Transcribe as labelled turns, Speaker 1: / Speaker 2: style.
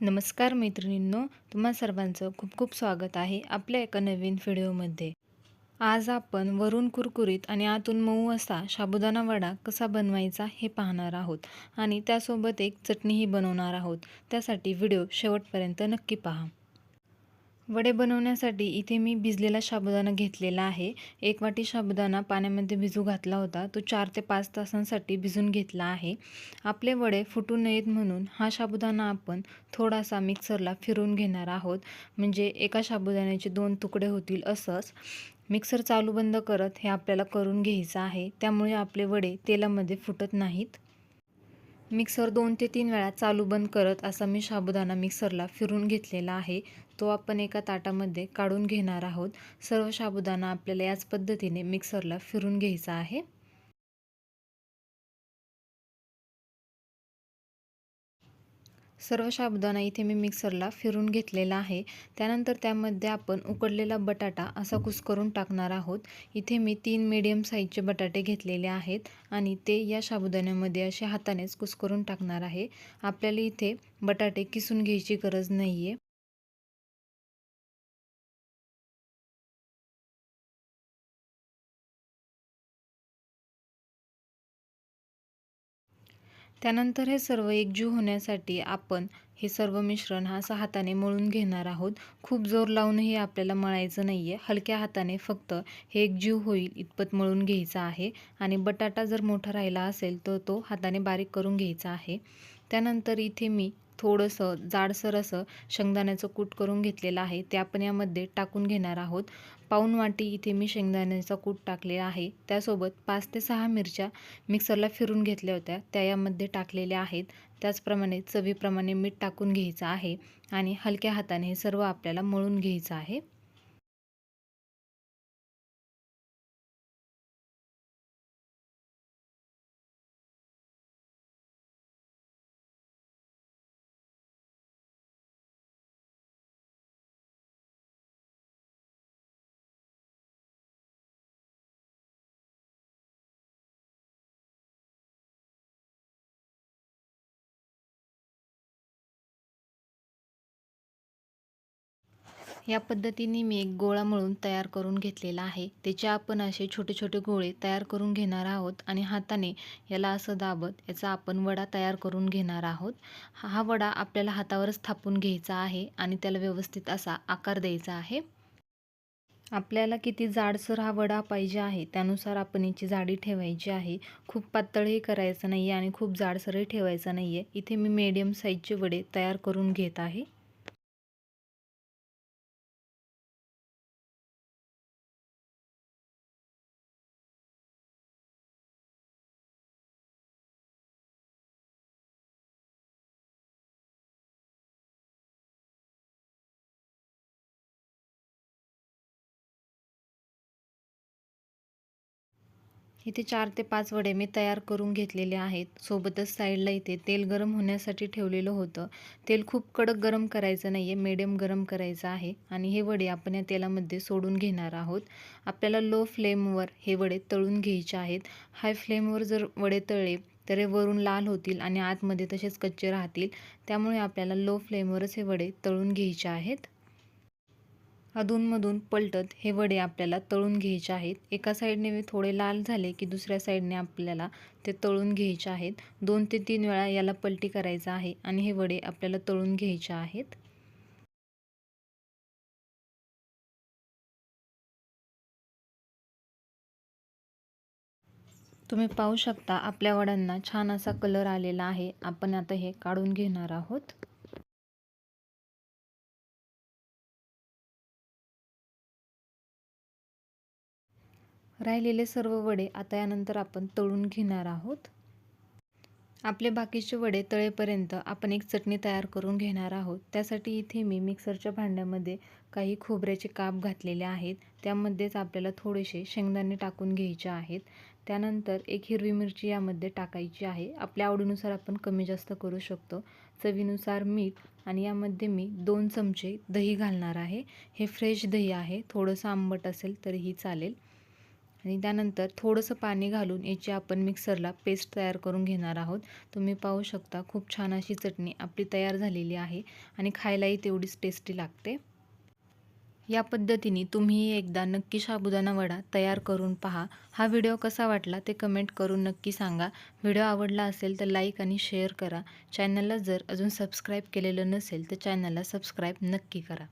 Speaker 1: नमस्कार मैत्रिणींनो तुम्हा सर्वांचं खूप खूप स्वागत आहे आपल्या एका नवीन व्हिडिओमध्ये. आज आपण वरून कुरकुरीत आणि आतून मऊ असा साबुदाणा वडा कसा बनवायचा हे पाहणार आहोत आणि त्यासोबत एक चटणीही बनवणार आहोत. त्यासाठी व्हिडिओ शेवटपर्यंत नक्की पहा. वडे बनवण्यासाठी इथे मी भिजलेला साबुदाणा घेतलेला आहे. एक वाटी साबुदाणा पाण्यामध्ये भिजू घातला होता. तो चार ते पाच तासांसाठी भिजून घेतला आहे. आपले वडे फुटू नयेत म्हणून हा साबुदाणा आपण थोडासा मिक्सरला फिरून घेणार आहोत. म्हणजे एका साबुदाण्याचे दोन तुकडे होतील असंच. मिक्सर चालू बंद करत हे आपल्याला करून घ्यायचं आहे. त्यामुळे आपले वडे तेलामध्ये फुटत नाहीत. मिक्सर दोन ते तीन वेळा चालू बंद करत असा मी साबुदाणा मिक्सरला फिरून घेतलेला आहे. तो आपण एका ताटामध्ये काढून घेणार आहोत. सर्व साबुदाणा आपल्याला याच पद्धतीने मिक्सरला फिरून घ्यायचा आहे. सर्व साबुदाणा इथे मी मिक्सरला फिरून घेतलेला आहे. त्यानंतर त्यामध्ये आपण उकडलेला बटाटा असा कुस्करून टाकणार आहोत. इथे मी तीन मीडियम साईजचे बटाटे घेतलेले आहेत आणि ते या साबुदाण्यामध्ये असे हातानेच कुस्करून टाकणार आहे. आपल्याला इथे बटाटे किसून घ्यायची गरज नाही आहे त्यानंतर हे सर्व एकजीव होण्यासाठी आपण हे सर्व मिश्रण हा असं हाताने मळून घेणार आहोत. खूप जोर लावूनही आपल्याला मळायचं नाही आहे हलक्या हाताने फक्त हे एकजीव होईल इतपत मळून घ्यायचं आहे. आणि बटाटा जर मोठा राहिला असेल तर तो हाताने बारीक करून घ्यायचा आहे. त्यानंतर इथे मी थोडंसं जाडसर असं शेंगदाण्याचं कूट करून घेतलेलं आहे. ते आपण यामध्ये टाकून घेणार आहोत. पाऊन वाटी इथे मी शेंगदाण्याचा कूट टाकलेला आहे. त्यासोबत पाच ते सहा मिरच्या मिक्सरला फिरून घेतल्या होत्या. त्या यामध्ये टाकलेल्या आहेत. त्याचप्रमाणे चवीप्रमाणे मीठ टाकून घ्यायचं आहे आणि हलक्या हाताने हे सर्व आपल्याला मळून घ्यायचं आहे. या पद्धतीने मी एक गोळा मळून तयार करून घेतलेला आहे. त्याचे आपण असे छोटे छोटे गोळे तयार करून घेणार आहोत आणि हाताने याला असं दाबत याचा आपण वडा तयार करून घेणार आहोत. हा वडा आपल्याला हातावरच थापून घ्यायचा आहे आणि त्याला व्यवस्थित असा आकार द्यायचा आहे. आपल्याला किती जाडसर हा वडा पाहिजे आहे त्यानुसार आपण याची जाडी ठेवायची आहे. खूप पातळही करायचं नाही आहे आणि खूप जाडसरही ठेवायचं नाही आहे इथे मी मीडियम साईजचे वडे तयार करून घेत आहे. इथे चार ते पाच वडे मी तयार करून घेतलेले आहेत. सोबतच साईडला इथे तेल गरम होण्यासाठी ठेवलेलं होतं. तेल खूप कडक गरम करायचं नाही आहे मीडियम गरम करायचं आहे आणि हे वडे आपण या तेलामध्ये सोडून घेणार आहोत. आपल्याला लो फ्लेमवर हे वडे तळून घ्यायचे आहेत. हाय फ्लेमवर जर वडे तळले तर हे वरून लाल होतील आणि आतमध्ये तसेच कच्चे राहतील. त्यामुळे आपल्याला लो फ्लेमवरच हे वडे तळून घ्यायचे आहेत. अधूनमधून पलटत हे वडे आपल्याला तळून घ्यायचे आहेत. एका साईडने थोडे लाल झाले की दुसऱ्या साईडने आपल्याला ते तळून घ्यायचे आहेत. दोन ते तीन वेळा याला पलटी करायचं आहे आणि हे वडे आपल्याला तळून घ्यायचे आहेत. तुम्ही पाहू शकता आपल्या वड्यांना छान असा कलर आलेला आहे. आपण आता हे काढून घेणार आहोत. राहिलेले सर्व वडे आता यानंतर आपण तळून घेणार आहोत. आपले बाकीचे वडे तळेपर्यंत आपण एक चटणी तयार करून घेणार आहोत. त्यासाठी इथे मी मिक्सरच्या भांड्यामध्ये काही खोबऱ्याचे काप घातलेले आहेत. त्यामध्येच आपल्याला थोडेसे शेंगदाणे टाकून घ्यायचे आहेत. त्यानंतर एक हिरवी मिरची यामध्ये टाकायची आहे. आपल्या आवडीनुसार आपण कमी जास्त करू शकतो. चवीनुसार मीठ आणि यामध्ये मी दोन चमचे दही घालणार आहे. हे फ्रेश दही आहे. थोडंसं आंबट असेल तरीही चालेल. आणि त्यानंतर थोडंसं पाणी घालून याची आपण मिक्सरला पेस्ट तयार करून घेणार आहोत. तुम्ही पाहू शकता खूप छान अशी चटणी आपली तयार झालेली आहे आणि खायलाही तेवढीच टेस्टी लागते. या पद्धतीने तुम्ही एकदा नक्की साबुदाणा वडा तयार करून पहा. हा व्हिडिओ कसा वाटला ते कमेंट करून नक्की सांगा. व्हिडिओ आवडला असेल तर लाईक आणि शेअर करा. चॅनलला जर अजून सबस्क्राईब केलेलं नसेल तर चॅनलला सबस्क्राईब नक्की करा.